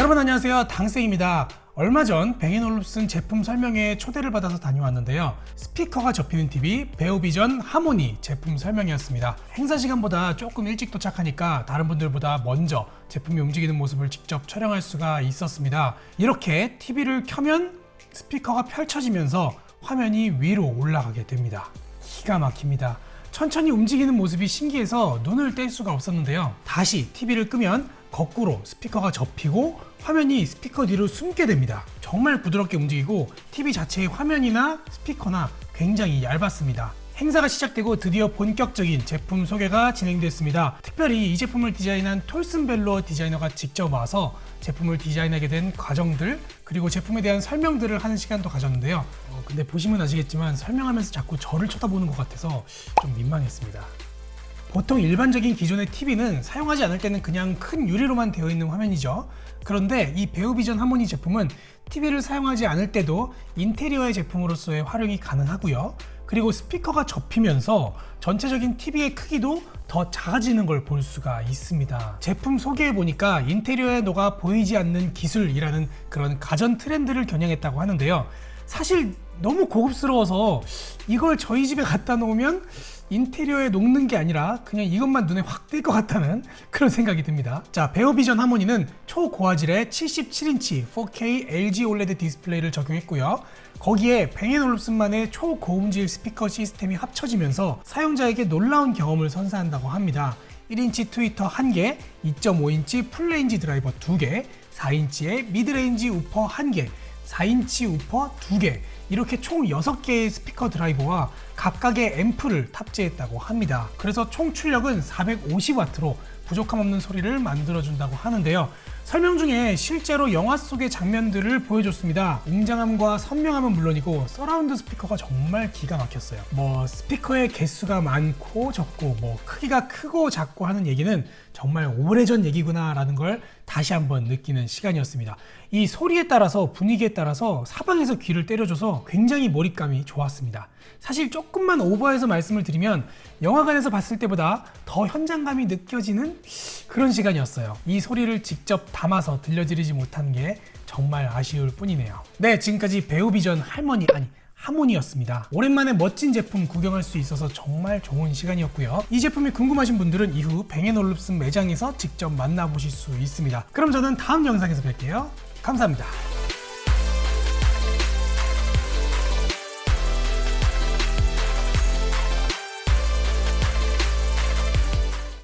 여러분 안녕하세요. 당생입니다. 얼마 전 뱅앤올룹슨 제품 설명회에 초대를 받아서 다녀왔는데요. 스피커가 접히는 TV 베오비전 하모니 제품 설명회였습니다. 행사 시간보다 조금 일찍 도착하니까 다른 분들보다 먼저 제품이 움직이는 모습을 직접 촬영할 수가 있었습니다. 이렇게 TV를 켜면 스피커가 펼쳐지면서 화면이 위로 올라가게 됩니다. 기가 막힙니다. 천천히 움직이는 모습이 신기해서 눈을 뗄 수가 없었는데요. 다시 TV를 끄면 거꾸로 스피커가 접히고 화면이 스피커 뒤로 숨게 됩니다. 정말 부드럽게 움직이고 TV 자체의 화면이나 스피커나 굉장히 얇았습니다. 행사가 시작되고 드디어 본격적인 제품 소개가 진행됐습니다. 특별히 이 제품을 디자인한 톨슨 벨로 디자이너가 직접 와서 제품을 디자인하게 된 과정들 그리고 제품에 대한 설명들을 하는 시간도 가졌는데요. 어, 근데 보시면 아시겠지만 설명하면서 자꾸 저를 쳐다보는 것 같아서 좀 민망했습니다. 보통 일반적인 기존의 TV는 사용하지 않을 때는 그냥 큰 유리로만 되어 있는 화면이죠. 그런데 이 베오비전 하모니 제품은 TV를 사용하지 않을 때도 인테리어의 제품으로서의 활용이 가능하고요. 그리고 스피커가 접히면서 전체적인 TV의 크기도 더 작아지는 걸 볼 수가 있습니다. 제품 소개해 보니까 인테리어에 녹아 보이지 않는 기술이라는 그런 가전 트렌드를 겨냥했다고 하는데요. 사실 너무 고급스러워서 이걸 저희 집에 갖다 놓으면 인테리어에 녹는 게 아니라 그냥 이것만 눈에 확 띌 것 같다는 그런 생각이 듭니다. 자, 베오비전 하모니는 초고화질의 77인치 4K LG OLED 디스플레이를 적용했고요. 거기에 뱅앤올룹슨만의 초고음질 스피커 시스템이 합쳐지면서 사용자에게 놀라운 경험을 선사한다고 합니다. 1인치 트위터 1개, 2.5인치 풀레인지 드라이버 2개, 4인치의 미드레인지 우퍼 1개, 4인치 우퍼 2개, 이렇게 총 6개의 스피커 드라이버와 각각의 앰프를 탑재했다고 합니다. 그래서 총 출력은 450W로 부족함 없는 소리를 만들어준다고 하는데요. 설명 중에 실제로 영화 속의 장면들을 보여줬습니다. 웅장함과 선명함은 물론이고 서라운드 스피커가 정말 기가 막혔어요. 뭐 스피커의 개수가 많고 적고 뭐 크기가 크고 작고 하는 얘기는 정말 오래전 얘기구나라는 걸 다시 한번 느끼는 시간이었습니다. 이 소리에 따라서 분위기에 따라서 사방에서 귀를 때려줘서 굉장히 몰입감이 좋았습니다. 사실 조금만 오버해서 말씀을 드리면 영화관에서 봤을 때보다 더 현장감이 느껴지는 그런 시간이었어요. 이 소리를 직접 담아서 들려드리지 못한 게 정말 아쉬울 뿐이네요. 네, 지금까지 배우 비전 할머니 아니 하모니였습니다. 오랜만에 멋진 제품 구경할 수 있어서 정말 좋은 시간이었고요. 이 제품이 궁금하신 분들은 이후 뱅앤올룹슨 매장에서 직접 만나보실 수 있습니다. 그럼 저는 다음 영상에서 뵐게요. 감사합니다.